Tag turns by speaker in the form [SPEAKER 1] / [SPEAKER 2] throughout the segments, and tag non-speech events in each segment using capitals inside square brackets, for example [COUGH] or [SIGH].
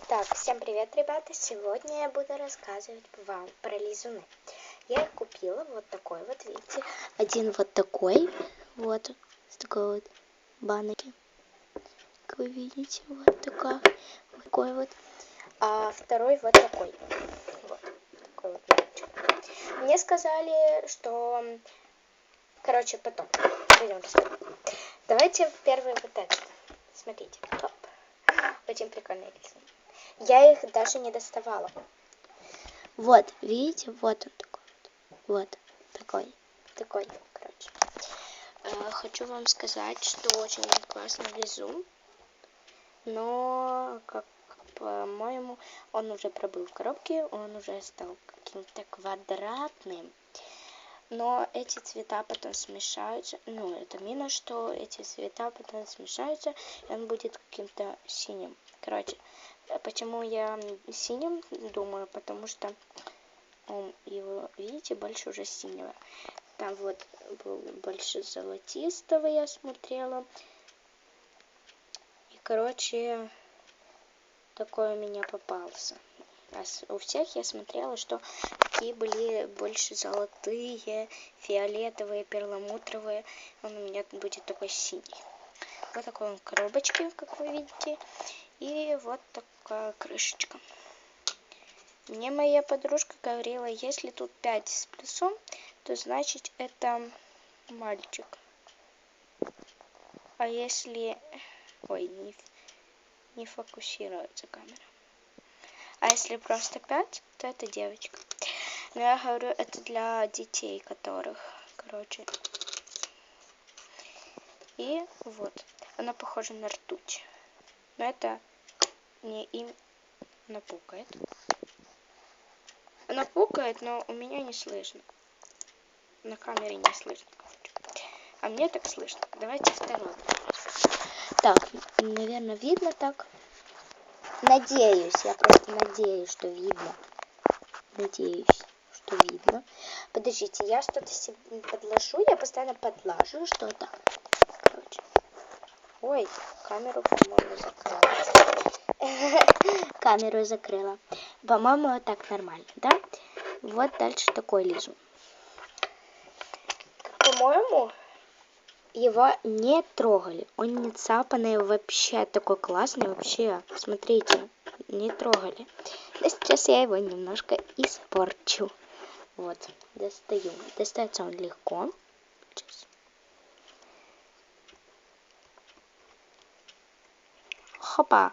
[SPEAKER 1] Так, всем привет, ребята! Сегодня я буду рассказывать вам про лизуны. Я их купила, вот такой вот, видите. Один вот такой, вот, с такой вот баночки. Как вы видите, вот такая, вот такой вот. А второй вот такой. Вот, такой вот мальчик. Мне сказали, что... Короче, потом. Пойдем. Давайте первый вот этот. Смотрите. Топ. Очень прикольный лизун. Я их даже не доставала. Вот, видите, вот он такой. Вот, такой, такой, короче. Э, хочу вам сказать, что очень классный лизун. Но, как по-моему, он уже пробыл в коробке, он уже стал каким-то квадратным. Но эти цвета потом смешаются. Ну, это минус, что эти цвета потом смешаются, и он будет каким-то синим. Короче, почему я синим думаю? Потому что он его, видите, больше уже синего. Там вот был больше золотистого, я смотрела. И, короче, такой у меня попался. А у всех я смотрела, что такие были больше золотые, фиолетовые, перламутровые. Он у меня будет такой синий. Вот такой он коробочки, как вы видите. И вот такая крышечка. Мне моя подружка говорила, если тут 5 с плюсом, то значит это мальчик. А если... Ой, не, не фокусируется камера. А если просто 5, то это девочка. Но я говорю, это для детей, которых, короче. И вот, она похожа на ртуть. Но это не им напукает. Она пукает, но у меня не слышно. На камере не слышно. А мне так слышно. Давайте второй. Так, наверное, видно так. Надеюсь, я просто надеюсь, что видно. Надеюсь, что видно. Подождите, я что-то себе подложу. Я постоянно подлажу что-то. Короче. Ой, камеру, [LAUGHS] Камеру закрыла. По-моему, так нормально, да? Вот дальше такой лизу. По-моему, его не трогали. Он не цапанный, вообще такой классный, вообще. Смотрите, не трогали. Да сейчас я его немножко испорчу. Вот, достаю. Достается он легко. Сейчас. Хопа,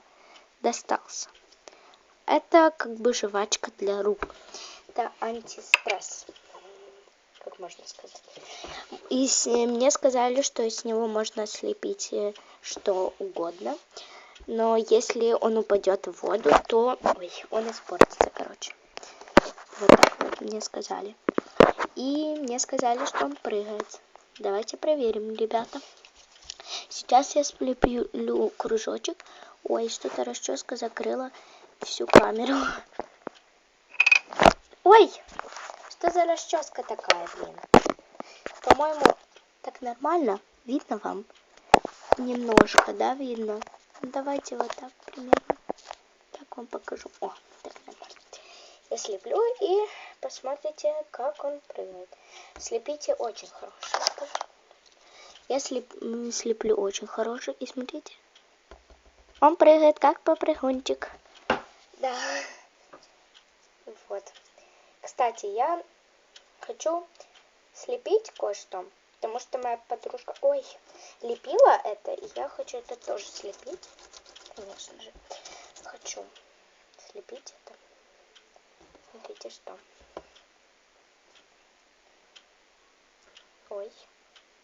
[SPEAKER 1] достался. Это как бы жвачка для рук. Это антистресс, как можно сказать. И с, мне сказали, что с него можно слепить э, что угодно. Но если он упадет в воду, то ой, он испортится, короче. Вот так вот мне сказали. И мне сказали, что он прыгает. Давайте проверим, ребята. Сейчас я слеплю кружочек Ой, что-то расческа закрыла всю камеру. Ой, что за расческа такая, блин? По-моему, так нормально. Видно вам? Немножко, да, видно? Ну, давайте вот так примерно. Так вам покажу. О, так нормально. Я слеплю и посмотрите, как он прыгает. Слепите очень хорошо. Я слеп... слеплю очень хороший. И смотрите. Он прыгает как попрыгунчик. Да. Вот. Кстати, я хочу слепить кое-что, потому что моя подружка, ой, лепила это, и я хочу это тоже слепить, конечно же. Хочу слепить это. Смотрите, что. Ой.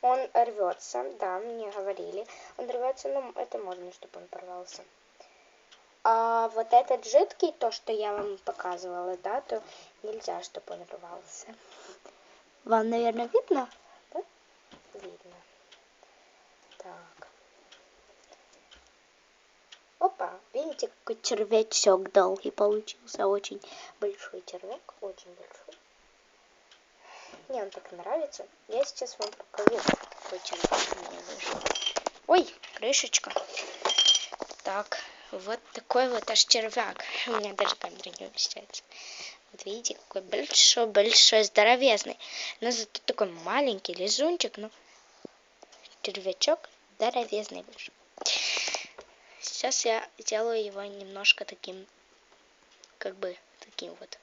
[SPEAKER 1] Он рвется, да, мне говорили. Он рвется, но это можно, чтобы он порвался. А вот этот жидкий, то, что я вам показывала, да, то нельзя, чтобы он рвался. Вам, наверное, видно? Да? Видно. Так. Опа, видите, какой червячок долгий получился. Очень большой червяк, очень большой. Мне он так нравится. Я сейчас вам покажу, какой червяк у меня вышел. Ой, крышечка. Так, вот такой вот аж червяк. [LAUGHS] У меня даже камера не умещается. Вот видите, какой большой-большой, здоровезный. Но зато такой маленький лизунчик, ну, червячок здоровезный вышел. Сейчас я сделаю его немножко таким, как бы, таким вот.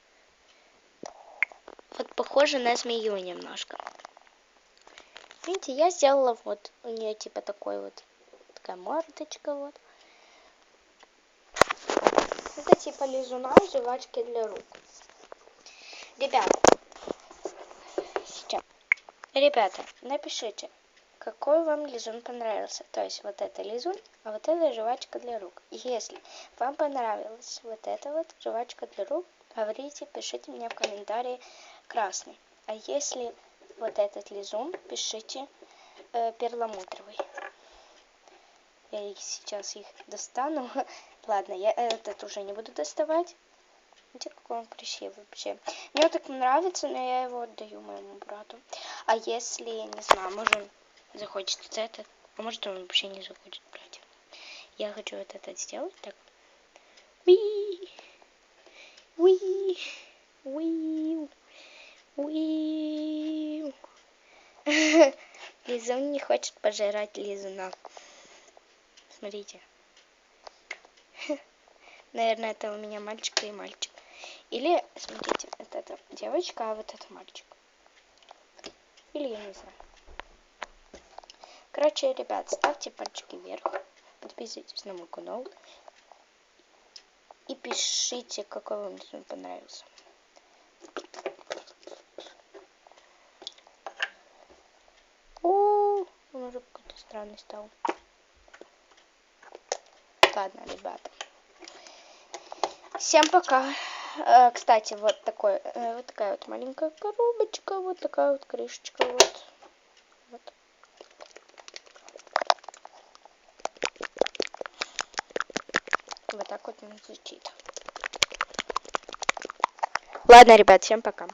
[SPEAKER 1] Вот похоже на змею немножко. Видите, я сделала вот у нее типа такой вот, такая мордочка вот. Это типа лизуна жвачки для рук. Ребята, сейчас. Ребята, напишите, какой вам лизун понравился. То есть вот это лизун, а вот это жвачка для рук. Если вам понравилась вот эта вот жвачка для рук, говорите, пишите мне в комментарии красный. А если вот этот лизун, пишите э, перламутровый. Я сейчас их достану. [LAUGHS] Ладно, я этот уже не буду доставать. Видите, какой он красивый вообще. Мне вот так нравится, но я его отдаю моему брату. А если, не знаю, может он захочет этот, а может он вообще не захочет брать. Я хочу вот этот сделать так. Уи! Уи! Уи! Уи! [LAUGHS] Лизун не хочет пожирать лизуна. Смотрите. [LAUGHS] Наверное, это у меня мальчик и мальчик. Или, смотрите, это, это девочка, а вот это мальчик. Или я не знаю. Короче, ребят, ставьте пальчики вверх. Подписывайтесь на мой канал. И пишите, какой вам фильм понравился. О, он уже какой-то странный стал. Ладно, ребята. Всем пока. Э, кстати, вот такой, э, вот такая вот маленькая коробочка, вот такая вот крышечка, вот. вот. Так вот он звучит. Ладно, ребят, всем пока.